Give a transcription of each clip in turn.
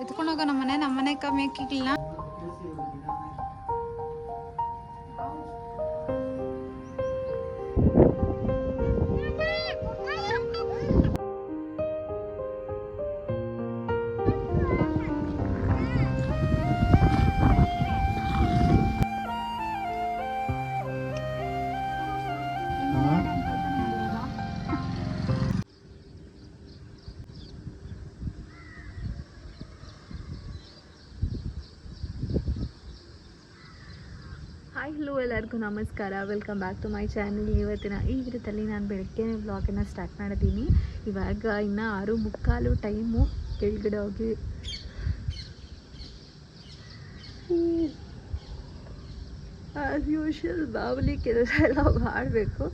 ಎತ್ಕೊಂಡು ನಮ್ಮನೆ ನಮ್ಮ ಮನೆ ಎಲ್ಲರಿಗೂ ನಮಸ್ಕಾರ. Welcome back to my channel ಇವತ್ತಿನ ಈ ವಿಡಿಯೋದಲ್ಲಿ ನಾನು ಬೆಳಗ್ಗೆ ವ್ಲಾಗನ್ನು ಸ್ಟಾರ್ಟ್ ಮಾಡಿದ್ದೀನಿ. ಇವಾಗ ಇನ್ನು ಆರು ಮುಕ್ಕಾಲು ಟೈಮು ಕೆಳಗಡೆ ಹೋಗಿ. ಆ್ಯಸ್ ಯೂಶಲ್ ಬಾವಲಿ ಕೆಲಸ ಎಲ್ಲ ಮಾಡಬೇಕು.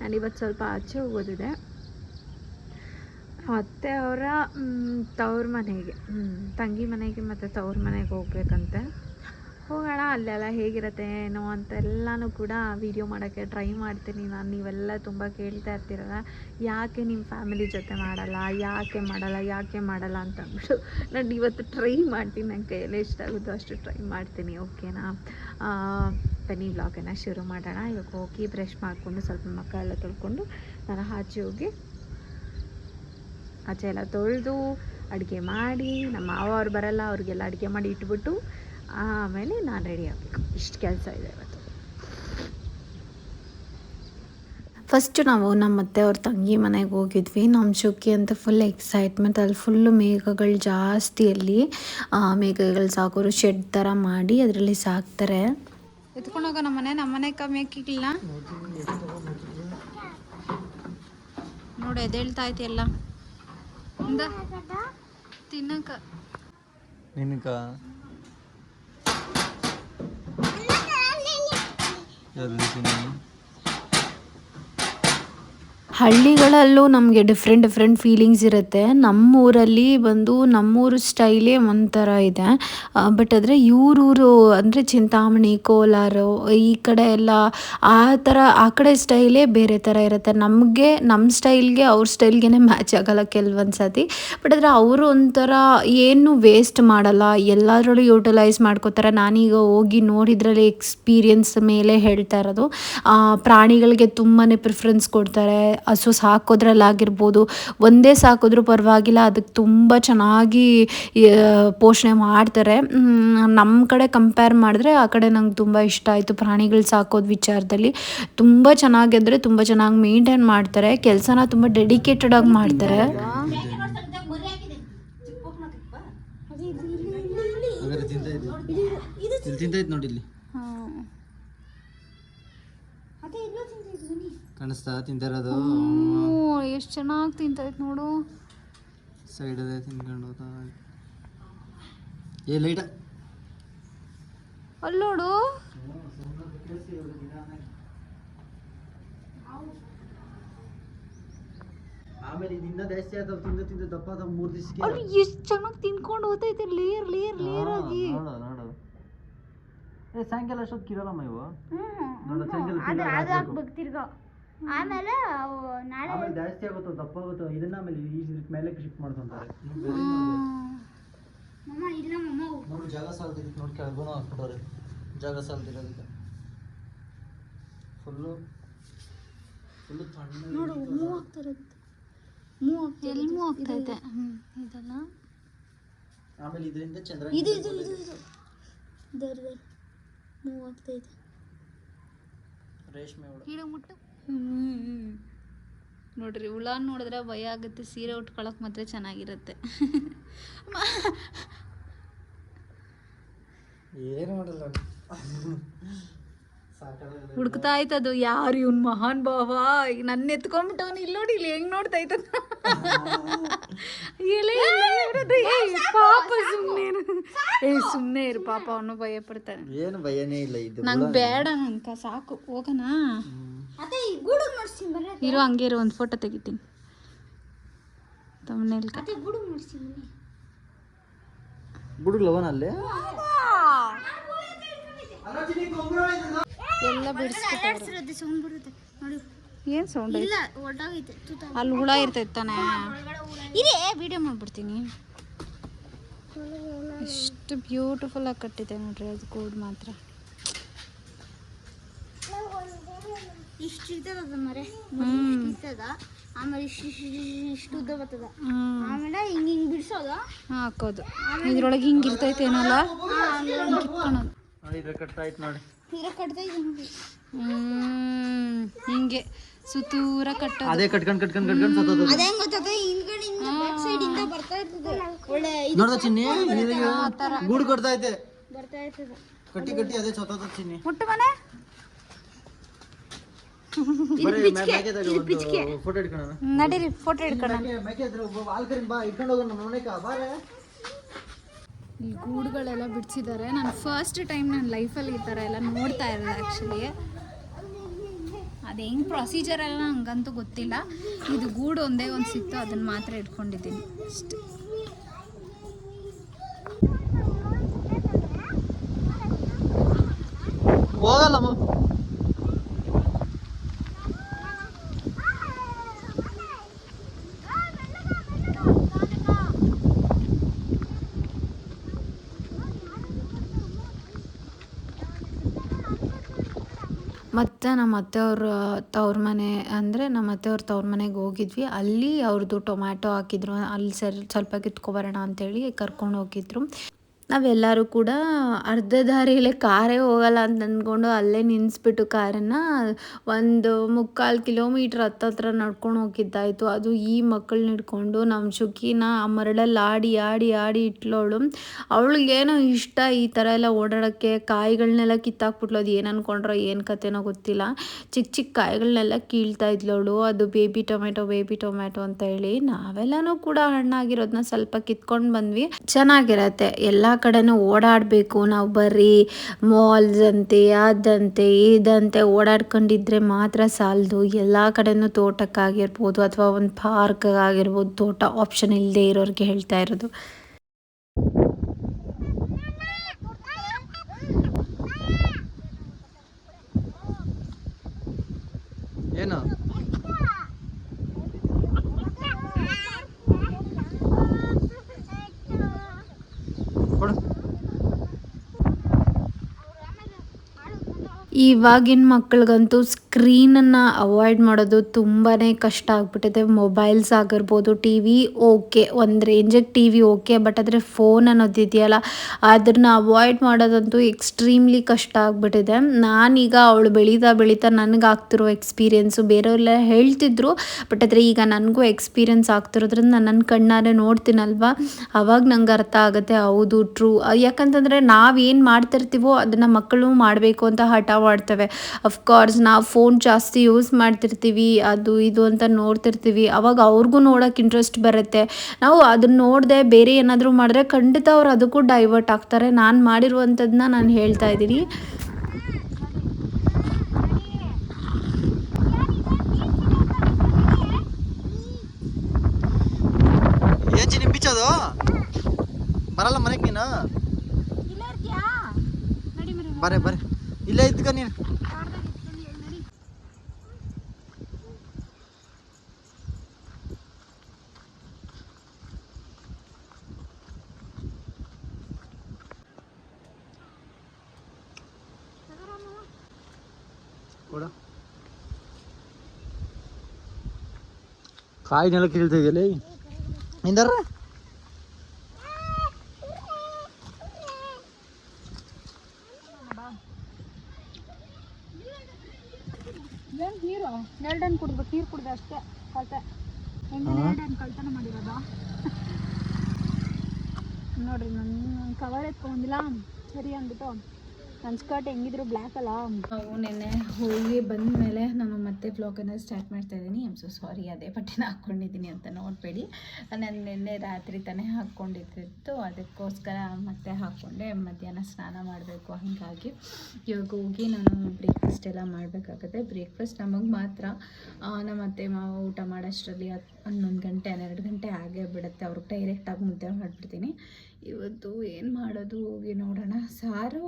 ನಾನು ಇವತ್ತು ಸ್ವಲ್ಪ ಆಚೆ ಹೋಗೋದಿದೆ. ಅತ್ತೆ ಅವರ ತವ್ರ ಮನೆಗೆ. ತಂಗಿ ಮನೆಗೆ ಮತ್ತು ತವ್ರ ಮನೆಗೆ ಹೋಗ್ಬೇಕಂತೆ. ಹೋಗೋಣ, ಅಲ್ಲೆಲ್ಲ ಹೇಗಿರುತ್ತೆ ಏನೋ ಅಂತೆಲ್ಲನೂ ಕೂಡ ವೀಡಿಯೋ ಮಾಡೋಕ್ಕೆ ಟ್ರೈ ಮಾಡ್ತೀನಿ ನಾನು. ನೀವೆಲ್ಲ ತುಂಬ ಕೇಳ್ತಾ ಇರ್ತೀರಲ್ಲ, ಯಾಕೆ ನಿಮ್ಮ ಫ್ಯಾಮಿಲಿ ಜೊತೆ ಮಾಡಲ್ಲ, ಯಾಕೆ ಮಾಡಲ್ಲ ಯಾಕೆ ಮಾಡಲ್ಲ ಅಂತ ಅಂದ್ಬಿಟ್ಟು ನಾನು ಇವತ್ತು ಟ್ರೈ ಮಾಡ್ತೀನಿ. ನನ್ನ ಕೈಯಲ್ಲಿ ಎಷ್ಟಾಗುತ್ತೋ ಅಷ್ಟು ಟ್ರೈ ಮಾಡ್ತೀನಿ ಓಕೆನಾ ಬನ್ನಿ ವ್ಲಾಗನ್ನು ಶುರು ಮಾಡೋಣ. ಇವಾಗ ಹೋಗಿ ಬ್ರಷ್ ಮಾಡಿಕೊಂಡು ಸ್ವಲ್ಪ ಮಕ್ಕ ಎಲ್ಲ ತೊಳ್ಕೊಂಡು ನಾನು ಆಚೆ ಹೋಗಿ ಆಚೆ ಎಲ್ಲ ತೊಳೆದು ಅಡುಗೆ ಮಾಡಿ, ನಮ್ಮ ಮಾವ ಅವ್ರು ಬರಲ್ಲ, ಅವ್ರಿಗೆಲ್ಲ ಅಡುಗೆ ಮಾಡಿ ಇಟ್ಬಿಟ್ಟು ಆಮೇಲೆ ನಾನು ರೆಡಿ ಆಗಬೇಕು. ಇಷ್ಟು ಕೆಲಸ ಇದೆ ಇವತ್ತು. ಫಸ್ಟು ನಾವು ನಮ್ಮ ಮತ್ತೆ ಅವ್ರ ತಂಗಿ ಮನೆಗೆ ಹೋಗಿದ್ವಿ. ನಮ್ಮ ಶುಕ್ಕಿ ಅಂತ ಫುಲ್ ಎಕ್ಸೈಟ್ಮೆಂಟ್ ಅಲ್ಲಿ ಫುಲ್ಲು ಮೇಘಗಳು ಜಾಸ್ತಿ ಅಲ್ಲಿ ಮೇಘಗಳು ಸಾಕೋರು ಶೆಡ್ ಥರ ಮಾಡಿ ಅದರಲ್ಲಿ ಸಾಕ್ತಾರೆ. ಎತ್ಕೊಂಡು ಹೋಗೋ ನಮ್ಮ ಮನೆ ನಮ್ಮ ಮನೆ ಕಮ್ಮಿ ಅಕ್ಕಿಗಿಲ್ಲ ನೋಡಿ ಎದೇಳ್ತಾ ಐತಿ ಎಲ್ಲ? ತಿನ್ನಕ ನಿನಕ ಎಲ್ಲಿ ತಿನ್ನು ಹಳ್ಳಿಗಳಲ್ಲೂ ನಮಗೆ ಡಿಫ್ರೆಂಟ್ ಡಿಫ್ರೆಂಟ್ ಫೀಲಿಂಗ್ಸ್ ಇರುತ್ತೆ. ನಮ್ಮೂರಲ್ಲಿ ಬಂದು ನಮ್ಮೂರು ಸ್ಟೈಲೇ ಒಂಥರ ಇದೆ. ಬಟ್ ಆದರೆ ಇವ್ರೂರು ಅಂದರೆ ಚಿಂತಾಮಣಿ, ಕೋಲಾರ, ಈ ಕಡೆ ಎಲ್ಲ ಆ ಥರ, ಆ ಕಡೆ ಸ್ಟೈಲೇ ಬೇರೆ ಥರ ಇರುತ್ತೆ. ನಮಗೆ ನಮ್ಮ ಸ್ಟೈಲ್ಗೆ ಅವ್ರ ಸ್ಟೈಲ್ಗೆ ಮ್ಯಾಚ್ ಆಗೋಲ್ಲ ಕೆಲವೊಂದು ಸತಿ ಬಟ್ ಆದರೆ ಅವರು ಒಂಥರ ಏನು ವೇಸ್ಟ್ ಮಾಡಲ್ಲ. ಎಲ್ಲದರಲ್ಲೂ ಯೂಟಿಲೈಸ್ ಮಾಡ್ಕೋತಾರೆ. ನಾನೀಗ ಹೋಗಿ ನೋಡಿದ್ರಲ್ಲಿ ಎಕ್ಸ್ಪೀರಿಯನ್ಸ್ ಮೇಲೆ ಹೇಳ್ತಾ ಇರೋದು. ಪ್ರಾಣಿಗಳಿಗೆ ತುಂಬಾ ಪ್ರಿಫರೆನ್ಸ್ ಕೊಡ್ತಾರೆ. ಹಸು ಸಾಕೋದ್ರಲ್ಲಾಗಿರ್ಬೋದು ಒಂದೇ ಸಾಕಿದ್ರೂ ಪರವಾಗಿಲ್ಲ ಅದಕ್ಕೆ ತುಂಬ ಚೆನ್ನಾಗಿ ಪೋಷಣೆ ಮಾಡ್ತಾರೆ. ನಮ್ಮ ಕಡೆ ಕಂಪೇರ್ ಮಾಡಿದ್ರೆ ಆ ಕಡೆ ನಂಗೆ ತುಂಬ ಇಷ್ಟ ಆಯಿತು ಪ್ರಾಣಿಗಳು ಸಾಕೋದು ವಿಚಾರದಲ್ಲಿ. ತುಂಬ ಚೆನ್ನಾಗಿದ್ರೆ ತುಂಬ ಚೆನ್ನಾಗಿ ಮೇಂಟೈನ್ ಮಾಡ್ತಾರೆ. ಕೆಲಸನ ತುಂಬ ಡೆಡಿಕೇಟೆಡ್ ಆಗಿ ಮಾಡ್ತಾರೆ. ನೋಡಿ ಇಲ್ಲಿ. ಕಾಣಿಸ್ತಾ ತಿಂತಿರೋದು ಎಷ್ಟು ಚೆನ್ನಾಗಿ ತಿಂತೈತೆ ನೋಡು. ಸೈಡ್ ಅದೇ ತಿನ್ಕೊಂಡು ಏ ಲೈಟ ಅಲ್ಲೋಡು ಆಮೇಲೆ ಜಾಸ್ತಿ ತಿಂದು ತಿಂದು ದಪ್ಪ ಆದ ಮೂರು ದಿವಸಕ್ಕೆ. ಅಲ್ಲಿ ಎಷ್ಟು ಚೆನ್ನಾಗಿ ತಿನ್ಕೊಂಡು ಹೋಗ್ತೈತೆ ಲೇಯರ್ ಲೇಯರ್ ಲೇಯರ್ ಆಗಿ. ನೋಡು ನೋಡು. ಏ ಸಾಯಂಕಾಲ ಅಷ್ಟೊತ್ತು ಇರಲ್ಲಮ್ಮ ಇವು? ನೋಡು ಸಾಯಂಕಾಲ ತಿರ್ಗೋ. ಆಮೇಲೆ ಅವು ನಾಳೆ ಆಮೇಲೆ ಜಾಸ್ತಿ ಆಗುತ್ತೋ ದಪ್ಪ ಆಗುತ್ತೋ ಇದನ್ನ ಆಮೇಲೆ ಈ ಮೇಲೆ ಶಿಫ್ಟ್ ಮಾಡ್ಕೊಂತಾರೆ ಮಮ್ಮ ಇಲ್ಲ ಮಮ್ಮ ನೋಡು ಜಾಗ ಸಾಲ್ದಿದ್ದಕ್ಕೆ ನೋಡಿ ಕೆಳಗೂ ಹಾಕ್ಬಿಟ್ಟವ್ರೆ ಜಾಗ ಸಾಲ್ದಿರೋದಕ್ಕೆ. ಫುಲ್ಲು ಫುಲ್ಲು ತಣ್ಣ ನೋಡು ಮೂವ್ ಆಗ್ತಾ ಇರುತ್ತೆ ಮೂವ್ ಆಗ್ತಾ ಎಲ್ಲಿ ಮೂವ್ ಆಗ್ತೈತೆ ಇದೆಲ್ಲ? ಆಮೇಲೆ ಇದರಿಂದ ಚಂದ್ರ ಇದು ಇದು ಇದು ಇದು. ದರ್ ದರ್ ಮೂವ್ ಆಗ್ತಾ ಇದೆ ರೇಷ್ಮೆ ಹುಳು. ಮುಟ್ಟು. ನೋಡ್ರಿ ಹುಳ ನೋಡಿದ್ರೆ ಭಯ ಆಗುತ್ತೆ ಸೀರೆ ಉಟ್ಕೊಳಕ್ ಮಾತ್ರ ಚೆನ್ನಾಗಿರುತ್ತೆ. ಏನು ಮಾಡಲ್ಲ ಹುಡುಕ್ತಾ ಆಯ್ತದು ಯಾರು ಇವನ್ ಮಹಾನ್ ಭಾವ? ಈಗ ನನ್ನ ಎತ್ಕೊಂಡ್ಬಿಟ್ಟವನ್ ಇಲ್ಲಿ ನೋಡಿ ಇಲ್ಲಿ ಹೆಂಗ್ ನೋಡ್ತಾ ಏ ಪಾಪ ಸುಮ್ಮನೆ ಏ ಸುಮ್ಮನೆ ಇರು ಪಾಪ ಅವನು ಭಯ ಪಡ್ತಾನೆ ಏನು ಭಯನೇ ಇಲ್ಲ ಇದು ನಂಗೆ ಬೇಡ ಅಂತ ಸಾಕು ಹೋಗೋಣ ಇರು ಹಂಗೆ ಇರೋ ಒಂದು ಫೋಟೋ ತೆಗಿತೀನಿ. ಎಲ್ಲ ಏನು ಸೌಂಡ್ ತೂತ. ಅಲ್ಲಿ ಹುಳ ಇರ್ತೈತೆ ತಾನೇ. ಇರೇ ವಿಡಿಯೋ ಮಾಡ್ಬಿಡ್ತೀನಿ. ಎಷ್ಟು ಬ್ಯೂಟಿಫುಲ್ಲಾಗಿ ಕಟ್ಟಿದೆ ನೋಡ್ರಿ ಅದು ಕೂಡ ಮಾತ್ರ. ಇಷ್ಟು ಇರ್ತದ ಮರೆ. ಇರ್ತದ ಆಮೇಲೆ ಇಷ್ಟು ಇಷ್ಟು ಇಷ್ಟು ಉದ್ದ ಬರ್ತದ. ಆಮೇಲೆ ಹಿಂಗ್ ಹಿಂಗ್ ಬಿಡ್ಸೋದು. ಹಾಕೋದು. ಇದ್ರೊಳಗೆ ಹಿಂಗೆ ಇರ್ತೈತೆ ಏನಲ್ಲ? ಕಿತ್ಕೊಳೋದು ಇದ್ರ ಕಟ್ಟಾಯ್ತು ನೋಡಿ ಇದ್ರ ಕಟ್ತಾ ಇದೆ ನೋಡಿ. ಹ್ಮ್ ಹಿಂಗೆ ಸುತ್ತೂರ ಅದೇ ಕಟ್ಕೊಂಡ್ ಕಟ್ಕೊಂಡ್ ಕಟ್ಕೊಂಡ್ ಸತ್ತೋದು. ಅದೇ ಹೆಂಗ್ ಗೊತ್ತಾಗ್ತದೆ ಹಿಂದ್ಗಡೆಯಿಂದ ಬ್ಯಾಕ್ ಸೈಡ್ ಇಂದ ಬರ್ತಾ ಇರ್ತದೆ. ಒಳ್ಳೆ ನೋಡ್ದ ಚಿನ್ನಿ? ನಿನಗೆ ಗೂಡು ಕೊಡ್ತಾ ಐತೆ ಬರ್ತಾ ಇರ್ತದೆ. ಕಟ್ಟಿ ಕಟ್ಟಿ ಅದೇ ಸತ್ತೋದ ಚಿನ್ನಿ. ಮುಟ್ಟು ಮನೆ ಫೋಟೋ ಇಟ್ಕೊಳ್ಳೋಣ ನಡೀರಿ ಫೋಟೋ ಹಿಡ್ಕೊಳ್ಳೋಣ ಮೇಕೆ ಹತ್ರ ಒಬ್ಬ ಆಲ್ಕರಿನ್ ಬಾ ಇಟ್ಕೊಂಡು ಹೋಗೋಣ ನಮ್ಮ ಫೋಟೋ ಬಾರೆ ಈ ಗೂಡುಗಳೆಲ್ಲ ಬಿಡಿಸಿದ್ದಾರೆ ನಾನು ಫಸ್ಟ್ ಟೈಮ್ ನನ್ನ ಲೈಫಲ್ಲಿ ಈ ಥರ ಎಲ್ಲ ನೋಡ್ತಾ ಇರೋದು ಆ್ಯಕ್ಚುಲಿ ಅದು ಹೆಂಗೆ ಪ್ರೊಸೀಜರ್ ಎಲ್ಲ ನನಗಂತೂ ಗೊತ್ತಿಲ್ಲ. ಇದು ಗೂಡು ಒಂದೇ ಒಂದು ಸಿಕ್ತು ಅದನ್ನು ಮಾತ್ರ ಇಟ್ಕೊಂಡಿದ್ದೀನಿ. ಅಷ್ಟೆ. ಹೋಗಲ್ಲಮ್ಮ. ಮತ್ತು ನಮ್ಮ ಅತ್ತೆಯವ್ರ, ತವ್ರ ಮನೆ ಅಂದರೆ ನಮ್ಮ ಅತ್ತೆಯವ್ರ ತವ್ರ ಮನೆಗೆ ಹೋಗಿದ್ವಿ. ಅಲ್ಲಿ ಅವ್ರದ್ದು ಟೊಮ್ಯಾಟೊ ಹಾಕಿದ್ರು. ಅಲ್ಲಿ ಸರ್ ಸ್ವಲ್ಪ ಕಿತ್ಕೊಬರೋಣ ಅಂತೇಳಿ ಕರ್ಕೊಂಡು ಹೋಗಿದ್ರು. ನಾವೆಲ್ಲರೂ ಕೂಡ ಅರ್ಧ ದಾರಿಯಲ್ಲೇ ಕಾರೇ ಹೋಗಲ್ಲ ಅಂತ ಅಂದ್ಕೊಂಡು ಅಲ್ಲೇ ನಿಲ್ಲಿಸ್ಬಿಟ್ಟು ಕಾರನ್ನು ಒಂದು ಮುಕ್ಕಾಲು ಕಿಲೋಮೀಟ್ರ್ ಹತ್ತತ್ರ ನಡ್ಕೊಂಡು ಹೋಗಿದ್ದಾಯಿತು. ಅದು ಈ ಮಕ್ಕಳನ್ನ ಹಿಡ್ಕೊಂಡು ನಮ್ಮ ಶುಕಿನ ಆ ಮರಳಲ್ಲಿ ಆಡಿ ಆಡಿ ಆಡಿ ಇಟ್ಲೋಳು. ಅವಳಿಗೇನೋ ಇಷ್ಟ ಈ ಥರ ಎಲ್ಲ ಓಡಾಡೋಕ್ಕೆ ಕಾಯಿಗಳನ್ನೆಲ್ಲ ಕಿತ್ತಾಕ್ಬಿಟ್ಲು. ಅದು ಏನು ಅನ್ಕೊಂಡ್ರೋ ಏನು ಕತೆನೋ ಗೊತ್ತಿಲ್ಲ. ಚಿಕ್ಕ ಚಿಕ್ಕ ಕಾಯಿಗಳನ್ನೆಲ್ಲ ಕೀಳ್ತಾ ಇದ್ಲವಳು ಅದು ಬೇಬಿ ಟೊಮೆಟೊ ಬೇಬಿ ಟೊಮೆಟೊ ಅಂತ ಹೇಳಿ ನಾವೆಲ್ಲನೂ ಕೂಡ ಹಣ್ಣಾಗಿರೋದನ್ನ ಸ್ವಲ್ಪ ಕಿತ್ಕೊಂಡು ಬಂದ್ವಿ. ಚೆನ್ನಾಗಿರತ್ತೆ. ಎಲ್ಲ ಕಡೆನೂ ಓಡಾಡಬೇಕು. ನಾವು ಬರೀ ಮಾಲ್ಸ್ ಅಂತೆ, ಅದಂತೆ, ಇದಂತೆ ಓಡಾಡ್ಕೊಂಡಿದ್ರೆ ಮಾತ್ರ ಸಾಲದು. ಎಲ್ಲ ಕಡೆನೂ ತೋಟಕ್ಕಾಗಿರ್ಬೋದು ಅಥವಾ ಒಂದು ಪಾರ್ಕ್ ಆಗಿರ್ಬೋದು ತೋಟ ಆಪ್ಷನ್ ಇಲ್ಲದೆ ಇರೋರಿಗೆ ಹೇಳ್ತಾ ಇರೋದು. ಏನು? ಇವಾಗಿನ ಮಕ್ಕಳಿಗಂತೂ ಸ್ಕ್ರೀನನ್ನು ಅವಾಯ್ಡ್ ಮಾಡೋದು ತುಂಬಾ ಕಷ್ಟ ಆಗ್ಬಿಟ್ಟಿದೆ. ಮೊಬೈಲ್ಸ್ ಆಗಿರ್ಬೋದು ಟಿ ವಿ ಓಕೆ, ಒಂದು ರೇಂಜಿಗೆ ಟಿ ವಿ ಓಕೆ, ಬಟ್ ಆದರೆ ಫೋನ್ ಅನ್ನೋದಿದೆಯಲ್ಲ ಅದನ್ನ ಅವಾಯ್ಡ್ ಮಾಡೋದಂತೂ ಎಕ್ಸ್ಟ್ರೀಮ್ಲಿ ಕಷ್ಟ ಆಗಿಬಿಟ್ಟಿದೆ. ನಾನೀಗ ಅವಳು ಬೆಳೀತಾ ಬೆಳೀತಾ ನನಗೆ ಆಗ್ತಿರೋ ಎಕ್ಸ್ಪೀರಿಯೆನ್ಸು ಬೇರೆಯವರೆಲ್ಲ ಹೇಳ್ತಿದ್ರು, ಬಟ್ ಆದರೆ ಈಗ ನನಗೂ ಎಕ್ಸ್ಪೀರಿಯೆನ್ಸ್ ಆಗ್ತಿರೋದ್ರಿಂದ ನಾನು ನನ್ನ ಕಣ್ಣಾರೆ ನೋಡ್ತೀನಲ್ವ? ಅವಾಗ ನಂಗೆ ಅರ್ಥ ಆಗುತ್ತೆ, ಹೌದು, ಟ್ರೂ. ಯಾಕಂತಂದರೆ ನಾವೇನು ಮಾಡ್ತಿರ್ತೀವೋ ಅದನ್ನು ಮಕ್ಕಳು ಮಾಡಬೇಕು ಅಂತ ಹಠ ಮಾಡ್ತವೆ. ಅಫ್ಕೋರ್ಸ್ ನಾವು ಫೋನ್ ಜಾಸ್ತಿ ಯೂಸ್ ಮಾಡ್ತಿರ್ತೀವಿ ಅದು ಇದು ಅಂತ ನೋಡ್ತಿರ್ತೀವಿ. ಅವಾಗ ಅವ್ರಿಗೂ ನೋಡೋಕೆ ಇಂಟ್ರೆಸ್ಟ್ ಬರುತ್ತೆ. ನಾವು ಅದನ್ನ ನೋಡದೆ ಬೇರೆ ಏನಾದರೂ ಮಾಡಿದ್ರೆ ಖಂಡಿತ ಅವ್ರು ಅದಕ್ಕೂ ಡೈವರ್ಟ್ ಆಗ್ತಾರೆ. ನಾನು ಮಾಡಿರುವಂಥದ್ದನ್ನ ನಾನು ಹೇಳ್ತಾ ಇದ್ದೀನಿ. ಬಿಚ್ಚೋದು ಬರಲ್ಲ ಮನೆಗೆ ನೀನು? ಬರೇ ಬರೇ. ಇಲ್ಲೇ ಇದ್ಕ ನೀನು ಕೊಡು ಕಾಯಿನೆಲ್ಲ ಕೀಳ್ತಾ ಇದೆಯಲ್ಲ ನಿಂದಾರ ಏನು ನೀರು ಎರಡು ಹಣ್ಣು ಕುಡ್ಬೇಕು ನೀರು ಕುಡ್ದೆ ಅಷ್ಟೇ ಕಳ್ತೆ ಹೆಂಗೆ ಎರಡು ಹಣ್ಣು ಕಳ್ತನ ಮಾಡಿರೋದು ನೋಡ್ರಿ ನನ್ನ ಕವರ್ ಎತ್ಕೊಂಡಿಲ್ಲ ಸರಿ ಅಂದ್ಬಿಟ್ಟು ನನ್ನ ಸ್ಕರ್ಟ್ ಹೆಂಗಿದ್ರು ಬ್ಲ್ಯಾಕ್ ಅಲ್ಲ. ನಾವು ನೆನ್ನೆ ಹೋಗಿ ಬಂದ ಮೇಲೆ ನಾನು ಮತ್ತೆ ವ್ಲಾಗನ್ನು ಸ್ಟಾರ್ಟ್ ಮಾಡ್ತಾ ಇದ್ದೀನಿ. ಐಮ್ ಸೊ ಸಾರಿ ಅದೇ ಬಟ್ಟೆನ ಹಾಕ್ಕೊಂಡಿದ್ದೀನಿ ಅಂತ ನೋಡಬೇಡಿ. ನಾನು ನಿನ್ನೆ ರಾತ್ರಿ ತಾನೇ ಹಾಕ್ಕೊಂಡಿದ್ದಿತ್ತು. ಅದಕ್ಕೋಸ್ಕರ ಮತ್ತೆ ಹಾಕ್ಕೊಂಡೆ. ಮಧ್ಯಾಹ್ನ ಸ್ನಾನ ಮಾಡಬೇಕು ಹಾಗಾಗಿ. ಇವಾಗ ಹೋಗಿ ನಾನು ಬ್ರೇಕ್ಫಾಸ್ಟ್ ಎಲ್ಲ ಮಾಡಬೇಕಾಗುತ್ತೆ. ಬ್ರೇಕ್ಫಾಸ್ಟ್ ನಮಗೆ ಮಾತ್ರ ನಮ್ಮ ಅತ್ತೆ ಮಾವ ಊಟ ಮಾಡೋಷ್ಟರಲ್ಲಿ ಹನ್ನೊಂದು ಗಂಟೆ, ಹನ್ನೆರಡು ಗಂಟೆ ಆಗೇ ಬಿಡುತ್ತೆ. ಅವ್ರಿಗೆ ಡೈರೆಕ್ಟಾಗಿ ಮುದ್ದೆ ಮಾಡಿಬಿಡ್ತೀನಿ. ಇವತ್ತು ಏನು ಮಾಡೋದು ಹೋಗಿ ನೋಡೋಣ. ಸಾರು.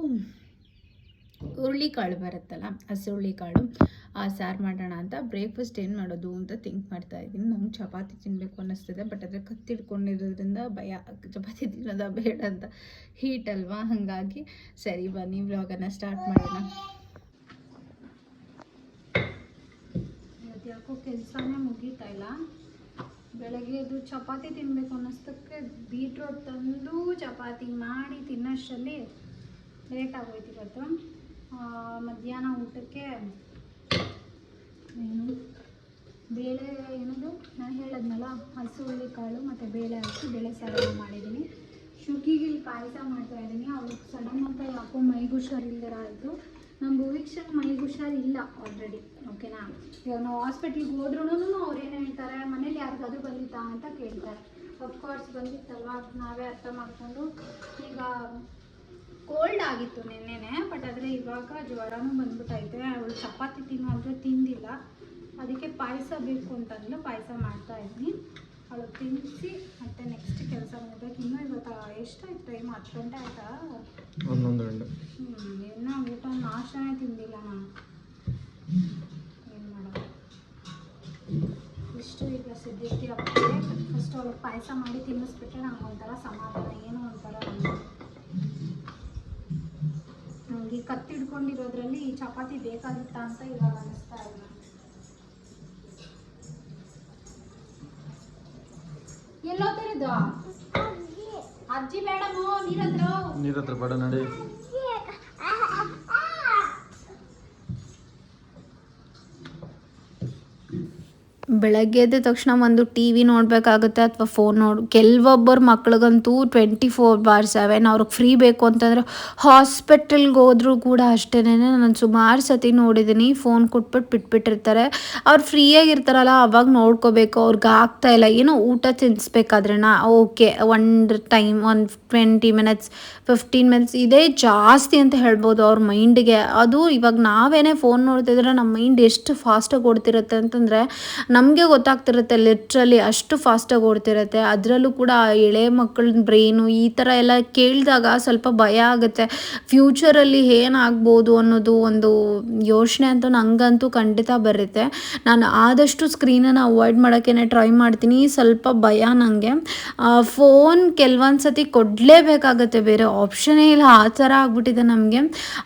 ಹುರುಳಿಕಾಳು ಬರುತ್ತಲ್ಲ ಹಸಿ ಹುರುಳಿಕಾಳು, ಆ ಸಾರು ಮಾಡೋಣ ಅಂತ ಬ್ರೇಕ್ಫಾಸ್ಟ್ ಏನು ಮಾಡೋದು ಅಂತ ಥಿಂಕ್ ಮಾಡ್ತಾ ಇದ್ದೀನಿ. ನಂಗೆ ಚಪಾತಿ ತಿನ್ನಬೇಕು ಅನ್ನಿಸ್ತಿದೆ ಬಟ್ ಆದರೆ ಕತ್ತಿಡ್ಕೊಂಡಿರೋದ್ರಿಂದ ಭಯ, ಚಪಾತಿ ತಿನ್ನೋದ ಬೇಡ ಅಂತ ಹೀಟ್ ಅಲ್ವಾ? ಹಾಗಾಗಿ ಸರಿ ಬನ್ನಿ ವ್ಲಾಗನ್ನು ಸ್ಟಾರ್ಟ್ ಮಾಡೋಣ. ಇವತ್ತು ಯಾಕೋ ಕೆಲಸನೇ ಮುಗೀತಾ ಇಲ್ಲ. ಬೆಳಗ್ಗೆ ಅದು ಚಪಾತಿ ತಿನ್ನಬೇಕು ಅನ್ನಿಸ್ತಕ್ಕೆ ಬೀಟ್ರೋಟ್ ತಂದು ಚಪಾತಿ ಮಾಡಿ ತಿನ್ನೋಷ್ಟರಲ್ಲಿ ಲೇಟ್ ಆಗೋಯ್ತು ಇವತ್ತು. ಮಧ್ಯಾಹ್ನ ಊಟಕ್ಕೆ ಏನು? ಬೇಳೆ ಏನದು? ನಾನು ಹೇಳದ್ನಲ್ಲ, ಹಸು ಕಾಳು ಮತ್ತು ಬೇಳೆ ಹಾಕಿ ಬೇಳೆ ಸಾರನ್ನು ಮಾಡಿದ್ದೀನಿ. ಶುಕಿಗೆ ಇಲ್ಲಿ ಪಾಯಸ ಮಾಡ್ತಾ ಇದ್ದೀನಿ. ಅವ್ರಿಗೆ ಸಡನ್ ಅಂತ ಯಾಕೋ ಮೈಗೆ ಹುಷಾರಿಲ್ದಿರ ಆಯಿತು. ನಮ್ಮ ಭವಿಷ್ಯಕ್ಕೆ ಮೈಗೆ ಹುಷಾರಿಲ್ಲ ಆಲ್ರೆಡಿ ಓಕೆನಾ ಇವಾಗ ನಾವು ಹಾಸ್ಪಿಟ್ಲಿಗೆ ಹೋದ್ರೂ ಅವ್ರು ಏನು ಹೇಳ್ತಾರೆ, ಮನೇಲಿ ಯಾರಿಗಾದ್ರೂ ಬಂದಿತ್ತಾ ಅಂತ ಕೇಳ್ತಾರೆ. ಅಫ್ಕೋರ್ಸ್ ಬಂದಿತ್ತಲ್ವಾ? ನಾವೇ ಅರ್ಥ ಮಾಡಿಕೊಂಡು ಈಗ ಕೋಲ್ಡ್ ಆಗಿತ್ತು ನಿನ್ನೆನೆ ಬಟ್ ಆದರೆ ಇವಾಗ ಜ್ವರನೂ ಬಂದ್ಬಿಟ್ಟೈತೆ ಅವಳು ಚಪಾತಿ ತಿನ್ನು ಅಂದರೆ ತಿಂದಿಲ್ಲ. ಅದಕ್ಕೆ ಪಾಯಸ ಬೇಕು ಅಂತಂದ್ಲು ಪಾಯಸ ಮಾಡ್ತಾ ಇದ್ದೀನಿ ಅವಳು ತಿನ್ನಿಸಿ ಮತ್ತೆ ನೆಕ್ಸ್ಟ್ ಕೆಲಸ ಮಾಡಬೇಕು. ಇನ್ನೂ ಇವತ್ತು ಎಷ್ಟಾಯ್ತು ಟೈಮ್ ಹತ್ತು ಗಂಟೆ ಆಯ್ತಾ? ಗಂಟೆ. ಹ್ಞೂ ಇನ್ನೂ ಊಟ ನಾಶನೇ ತಿಂದಿಲ್ಲ ನಾನು. ಏನು ಮಾಡೋದು? ಇಷ್ಟು ಈಗ ಸದ್ಯಕ್ಕೆ ಅಪ್ಪಿಗೆ ಫಸ್ಟ್ ಅವ್ಳಿಗೆ ಪಾಯಸ ಮಾಡಿ ತಿನ್ನಿಸ್ಬಿಟ್ರೆ ನಂಗೆ ಒಂಥರ ಸಮಾಧಾನ. ಏನೋ ಒಂಥರ ನನಗೆ ಕತ್ತಿಡ್ಕೊಂಡಿರೋದ್ರಲ್ಲಿ ಈ ಚಪಾತಿ ಬೇಕಾಗಿತ್ತಾ ಅಂತ ಇವಾಗ ಅನ್ನಿಸ್ತಾ ಇಲ್ಲ ಎಲ್ಲೋತಿರೋದು ಅಜ್ಜಿ ಬೇಡಮೋ ನೀರತ್ರ ನೀರ ಹತ್ರ ಬೇಡ ನಡಿ ಬೆಳಗ್ಗೆ ಎದ್ದ ತಕ್ಷಣ ಒಂದು ಟಿ ವಿ ನೋಡಬೇಕಾಗುತ್ತೆ ಅಥವಾ ಫೋನ್ ನೋಡ್, ಕೆಲವೊಬ್ಬರ ಮಕ್ಳಿಗಂತೂ ಟ್ವೆಂಟಿ ಫೋರ್ ಬಾರ್ ಸೆವೆನ್ ಅವ್ರಿಗೆ ಫ್ರೀ ಬೇಕು ಅಂತಂದರೆ ಹಾಸ್ಪಿಟಲ್ಗೆ ಹೋದರೂ ಕೂಡ ಅಷ್ಟೇನೆ. ನಾನು ಸುಮಾರು ಸತಿ ನೋಡಿದ್ದೀನಿ ಫೋನ್ ಕೊಟ್ಬಿಟ್ಟು ಬಿಟ್ಬಿಟ್ಟಿರ್ತಾರೆ. ಅವ್ರು ಫ್ರೀಯಾಗಿರ್ತಾರಲ್ಲ ಅವಾಗ ನೋಡ್ಕೋಬೇಕು, ಅವ್ರಿಗೆ ಆಗ್ತಾ ಇಲ್ಲ. ಏನೋ ಊಟ ತಿನ್ನಿಸ್ಬೇಕಾದ್ರೆ ನಾ, ಓಕೆ, ಒಂದು ಟೈಮ್ ಒಂದು ಟ್ವೆಂಟಿ ಮಿನಿಟ್ಸ್ ಫಿಫ್ಟೀನ್ ಮಿನಿಟ್ಸ್ ಇದೇ ಜಾಸ್ತಿ ಅಂತ ಹೇಳ್ಬೋದು ಅವ್ರ ಮೈಂಡ್ಗೆ. ಅದು ಇವಾಗ ನಾವೇನೇ ಫೋನ್ ನೋಡ್ತಿದ್ರೆ ನಮ್ಮ ಮೈಂಡ್ ಎಷ್ಟು ಫಾಸ್ಟಾಗಿ ಓಡ್ತಿರುತ್ತೆ ಅಂತಂದರೆ, ನಮಗೆ ಗೊತ್ತಾಗ್ತಿರುತ್ತೆ ಲಿಟ್ರಲಿ ಅಷ್ಟು ಫಾಸ್ಟಾಗಿ ಓಡ್ತಿರುತ್ತೆ. ಅದರಲ್ಲೂ ಕೂಡ ಆ ಎಳೆ ಮಕ್ಕಳ ಬ್ರೈನು ಈ ಥರ ಎಲ್ಲ ಕೇಳಿದಾಗ ಸ್ವಲ್ಪ ಭಯ ಆಗುತ್ತೆ. ಫ್ಯೂಚರಲ್ಲಿ ಏನಾಗ್ಬೋದು ಅನ್ನೋದು ಒಂದು ಯೋಚನೆ ಅಂತ ನನಗಂತೂ ಖಂಡಿತ ಬರುತ್ತೆ. ನಾನು ಆದಷ್ಟು ಸ್ಕ್ರೀನನ್ನು ಅವಾಯ್ಡ್ ಮಾಡೋಕ್ಕೇ ಟ್ರೈ ಮಾಡ್ತೀನಿ. ಸ್ವಲ್ಪ ಭಯ ನನಗೆ ಫೋನ್ ಕೆಲವೊಂದು ಸತಿ ಕೊಡಲೇಬೇಕಾಗತ್ತೆ, ಬೇರೆ ಆಪ್ಷನೇ ಇಲ್ಲ. ಆ ಥರ ಆಗ್ಬಿಟ್ಟಿದೆ ನಮಗೆ.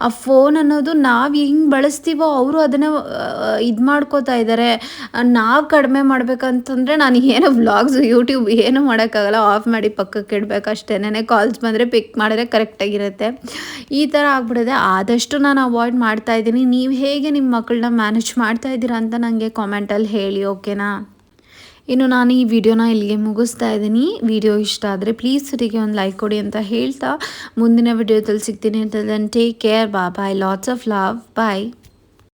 ಆ ಫೋನ್ ಅನ್ನೋದು ನಾವು ಹೆಂಗೆ ಬಳಸ್ತೀವೋ ಅವರು ಅದನ್ನು ಇದು ಮಾಡ್ಕೋತಾ ಇದ್ದಾರೆ ನಾವು ಕಡಿಮೆ ಮಾಡ್ಬೇಕಂತಂದರೆ ನಾನು ಏನು ವ್ಲಾಗ್ಸ್ ಯೂಟ್ಯೂಬ್ ಏನು ಮಾಡೋಕ್ಕಾಗಲ್ಲ. ಆಫ್ ಮಾಡಿ ಪಕ್ಕಕ್ಕೆ ಇಡಬೇಕು ಅಷ್ಟೇನೆ ಕಾಲ್ಸ್ ಬಂದರೆ ಪಿಕ್ ಮಾಡಿದ್ರೆ ಕರೆಕ್ಟಾಗಿರುತ್ತೆ ಈ ಥರ ಆಗ್ಬಿಡುತ್ತೆ ಆದಷ್ಟು ನಾನು ಅವಾಯ್ಡ್ ಮಾಡ್ತಾ ಇದ್ದೀನಿ. ನೀವು ಹೇಗೆ ನಿಮ್ಮ ಮಕ್ಕಳನ್ನ ಮ್ಯಾನೇಜ್ ಮಾಡ್ತಾ ಇದ್ದೀರಾ ಅಂತ ನನಗೆ ಕಾಮೆಂಟಲ್ಲಿ ಹೇಳಿ ಓಕೆನಾ ಇನ್ನು ನಾನು ಈ ವಿಡಿಯೋನ ಇಲ್ಲಿಗೆ ಮುಗಿಸ್ತಾ ಇದ್ದೀನಿ. ವಿಡಿಯೋ ಇಷ್ಟ ಆದರೆ ಪ್ಲೀಸ್ ಸರಿಗೆ ಒಂದು ಲೈಕ್ ಕೊಡಿ ಅಂತ ಹೇಳ್ತಾ ಮುಂದಿನ ವಿಡಿಯೋದಲ್ಲಿ ಸಿಗ್ತೀನಿ. ಅಂತ ಟೇಕ್ ಕೇರ್ ಬಾ bye lots of love bye